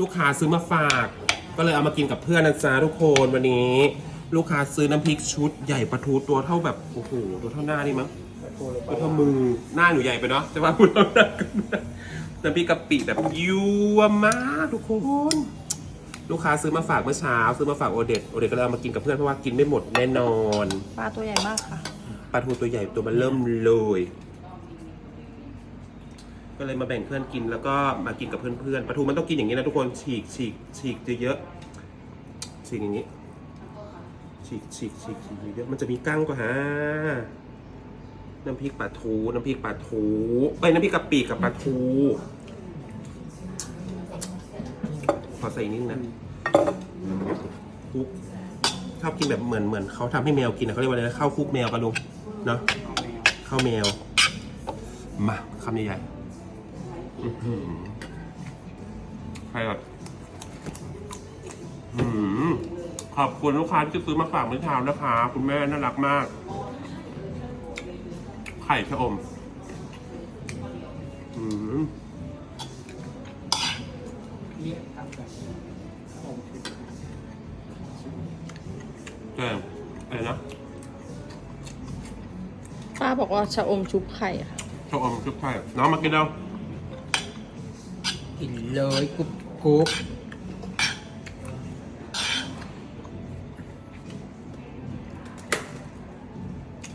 ลูกค้าซื้อมาฝาก ก็เลยเอามากินกับเพื่อนนะจ๊ะทุกคนวันนี้ ลูกค้าซื้อน้ำพริกชุดใหญ่ปลาทูตัวเท่าแบบโอ้โหตัวเท่าหน้านี่มั้งตัวเท่ามือหน้าหนูใหญ่ไปเนาะแต่ว่าพูดเท่าหน้ากันน้ำพริกกะปิแบบยั่วมากทุกคนลูกค้าซื้อมาฝากเมื่อเช้า ซื้อมาฝากโอเดตโอเดตก็เลยเอามากินกับเพื่อนเพราะว่ากินไม่หมดแน่นอน ปลาตัวใหญ่มากค่ะ ปลาทูตัวใหญ่ตัวมันเริ่มเลย ก็เลยมาแบ่งเพื่อนกินแล้วก็มากินกับเพื่อนๆปลาทูมันต้องกินอย่างนี้นะทุกคนฉีกฉีกฉีกเยอะๆฉีกอย่างนี้ฉีกฉีกฉีกฉีกเยอะๆมันจะมีกั้งก็ฮะน้ำพริกปลาทูน้ำพริกปลาทูเอ้น้ำพริกกะปิกับปลาทูขอใส่นิดนะคุกชอบกินแบบเหมือนเหมือนเขาทำให้แมวกินนะเขาเรียกว่าอะไรนะข้าวคลุกแมวปะลุงเนาะข้าวแมวมาคำใหญ่ๆ ใครแบบอื้อหือขอบคุณลูกค้าที่ซื้อมาฝากเมื่อเช้านะคะ คุณแม่น่ารักมาก ไข่ชะอมอืมแกงอะไรนะป้าบอกว่าชะอมชุบไข่ค่ะชะอมชุบไข่ น้องมากินแล้ว กินเลยกรุบกรุบ